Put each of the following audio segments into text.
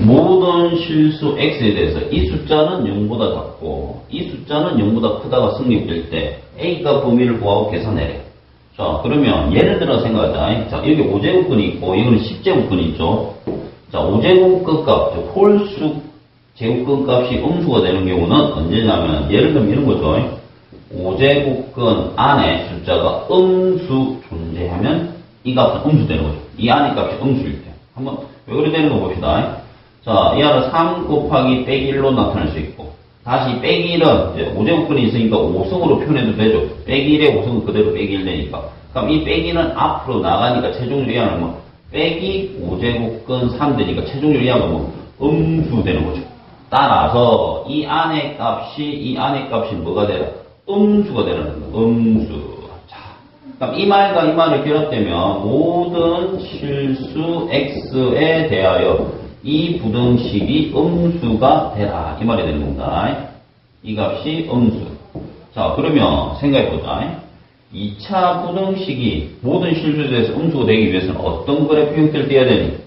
모든 실수 x에 대해서 이 숫자는 0보다 작고 이 숫자는 0보다 크다가 성립될 때 a가 범위를 구하고 계산해래. 자 그러면 예를 들어 생각하자. 자 여기 5제곱근이 있고 이거는 10제곱근이 있죠. 자 5제곱근 값, 즉 홀수 제곱근 값이 음수가 되는 경우는 언제냐면 예를 들면 이런 거죠. 5제곱근 안에 숫자가 음수 존재하면 이 값은 음수 되는 거죠. 이 안에 값이 음수일 때. 한번 왜 그래 되는 거 봅시다. 자, 이 안은 3 곱하기 빼기 1로 나타날 수 있고 다시 빼기 1은 이제 5제곱근이 있으니까 5승으로 표현해도 되죠. 빼기 1의 5승은 그대로 빼기 1 되니까. 그럼 이 빼기는 앞으로 나가니까 최종적으로 이하는 뭐 빼기 5제곱근 3 되니까 최종적으로 이하는 뭐 음수 되는 거죠. 따라서 이 안의 값이 이 안의 값이 뭐가 되라? 음수가 되라는 거예요. 음수. 자, 그럼 이 말과 이 말을 결합되면 모든 실수 x에 대하여 이 부등식이 음수가 되라. 이 말이 되는 겁니다. 이 값이 음수. 자, 그러면 생각해보자. 2차 부등식이 모든 실수에 대해서 음수가 되기 위해서는 어떤 그래프 형태를 띄어야 되니?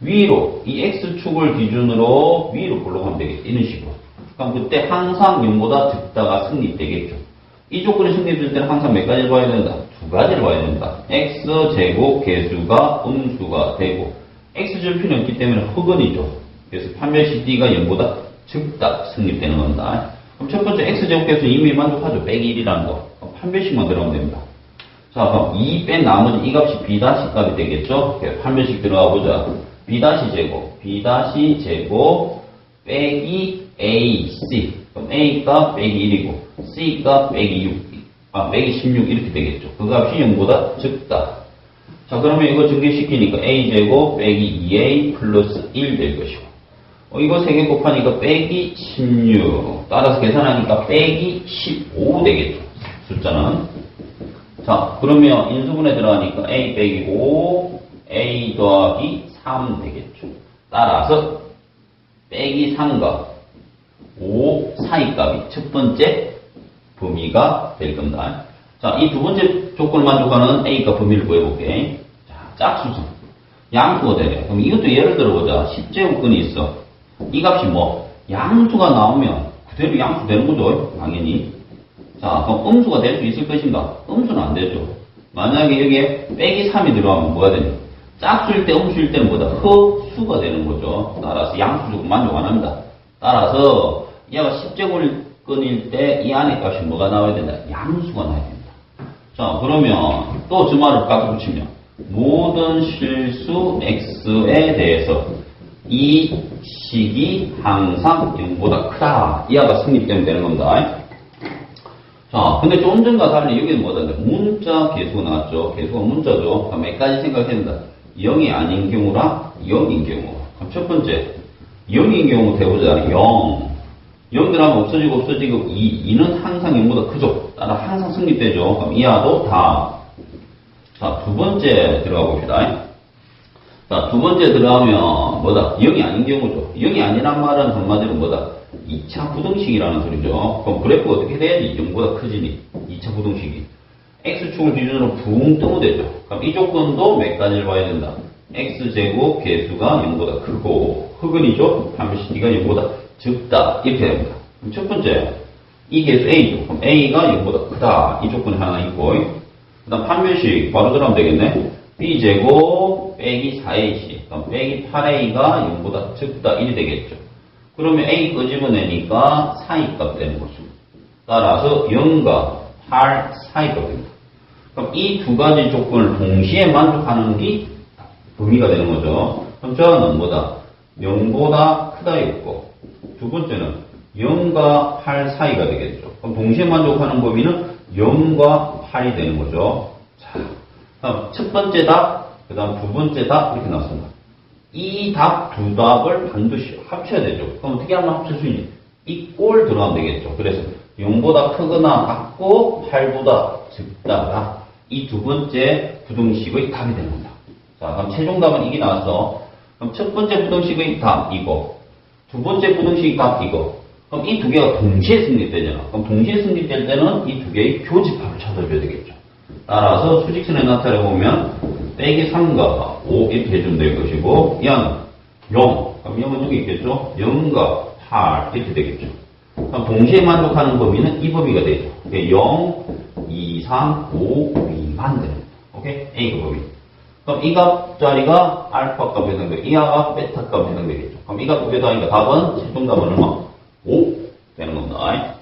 위로, 이 x축을 기준으로 위로 올라가면 되겠죠. 이런 식으로. 그럼 그때 항상 0보다 적다가 승립되겠죠. 이 조건이 승립될 때는 항상 몇 가지를 봐야 된다? 두 가지를 봐야 된다. x제곱 개수가 음수가 되고 필요 없기 때문에 흑은이죠. 그래서 판별식 d가 0보다 적다 승립되는 겁니다. 그럼 첫 번째 x제곱 개수 이미 만족하죠. 빼기 1이라는 거. 그럼 판별식만 들어가면 됩니다. 자, 그럼 2 뺀 나머지 이 값이 b 다시 값이 되겠죠? 그래서 판별식 들어가 보자. b 다시 제곱, b 다시 제곱 빼기 ac. 그럼 a 값 빼기 1이고 c 값 빼기 6, 아 빼기 16 이렇게 되겠죠. 그 값이 0보다 적다. 자, 그러면 이거 전개시키니까 a 제곱 빼기 2a 플러스 1 될 것이고. 어, 이거 3개 곱하니까 빼기 16. 따라서 계산하니까 빼기 15 되겠죠. 숫자는. 자, 그러면 인수분해 들어가니까 a 빼기 5, a 더하기 3 되겠죠. 따라서 빼기 3과 5 사이 값이 첫 번째 범위가 될 겁니다. 자, 이 두 번째 조건을 만족하는 a가 범위를 구해볼게. 자, 짝수성. 양수가 되래. 그럼 이것도 예를 들어보자. 10제곱근이 있어. 이 값이 뭐, 양수가 나오면 그대로 양수 되는 거죠. 당연히. 자, 그럼 음수가 될 수 있을 것인가? 음수는 안 되죠. 만약에 여기에 빼기 3이 들어가면 뭐가 되니? 짝수일 때, 음수일 때는 뭐다? 허수가 되는 거죠. 따라서 양수 조건 만족 안 합니다. 따라서 얘가 10제곱근일 때 이 안에 값이 뭐가 나와야 된다? 양수가 나와야 된다. 자, 그러면 또저 말을 갖다 붙이면 모든 실수 x에 대해서 이 식이 항상 0보다 크다. 이하가 승립되면 되는 겁니다. 자, 근데 좀 전과 달리 여기는 뭐다? 문자 개수가 나왔죠. 개수가 문자죠. 그럼 몇 가지 생각해야 된다. 0이 아닌 경우랑 0인 경우. 그럼 첫 번째, 0인 경우 대보자. 0. 0 들어가면 없어지고 없어지고 2. 2는 항상 0보다 크죠. 따라 항상 승립되죠. 그럼 이하도 다. 자, 두 번째 들어가 봅시다. 자, 두 번째 들어가면 뭐다? 0이 아닌 경우죠. 0이 아니란 말은 한마디로 뭐다? 2차 부등식이라는 소리죠. 그럼 그래프가 어떻게 돼야지 0보다 크지니? 2차 부등식이. x축을 기준으로 붕 뜨면 되죠. 그럼 이 조건도 몇 가지를 봐야 된다. x제곱 개수가 0보다 크고 흑은이죠. 반드시 d가 0보다 적다. 이렇게 됩니다. 첫 번째, 이 개수 a죠. 그럼 a가 0보다 크다. 이 조건이 하나 있고 그 다음 판별식 바로 들어가면 되겠네. b제곱 빼기 4ac 그럼 빼기 8a가 0보다 적다 1이 되겠죠. 그러면 a 끄집어내니까 사이값 되는 것입니다. 따라서 0과 8 사이값 됩니다. 그럼 이 두 가지 조건을 동시에 만족하는 게 범위가 되는 거죠. 그럼 저는 뭐다? 0보다 크다였고 두 번째는 0과 8 사이가 되겠죠. 그럼 동시에 만족하는 범위는 0과 8이 되는 거죠. 자, 그럼 첫 번째 답, 그 다음 두 번째 답 이렇게 나왔습니다. 이 답 두 답을 반드시 합쳐야 되죠. 그럼 어떻게 하면 합칠 수 있니? 이꼴 들어가면 되겠죠. 그래서 0보다 크거나 같고 8보다 적다가 이 두 번째 부등식의 답이 되는 겁니다. 자, 그럼 최종 답은 이게 나왔어. 그럼 첫 번째 부등식의 답 이거, 두 번째 부등식의 답 이거. 그럼 이 두 개가 동시에 승립되잖아. 그럼 동시에 승립될 때는 이 두 개의 교집합을 찾아줘야 되겠죠. 따라서 수직선에 나타내 보면 빼기 3과 5 이렇게 해주면 될 것이고, 이항 0, 그럼 0은 여기 있겠죠? 0과 8 이렇게 되겠죠. 그럼 동시에 만족하는 범위는 이 범위가 되죠. 0, 2, 3, 5 미만 거예요. 오케이? A가 범위. 그럼 이 값자리가 알파 값 해당되고 이 값 베타 값 해당되겠죠. 그럼 이값 구해서 하니까 답은 최종 답은 얼마? 5 되는 겁니다.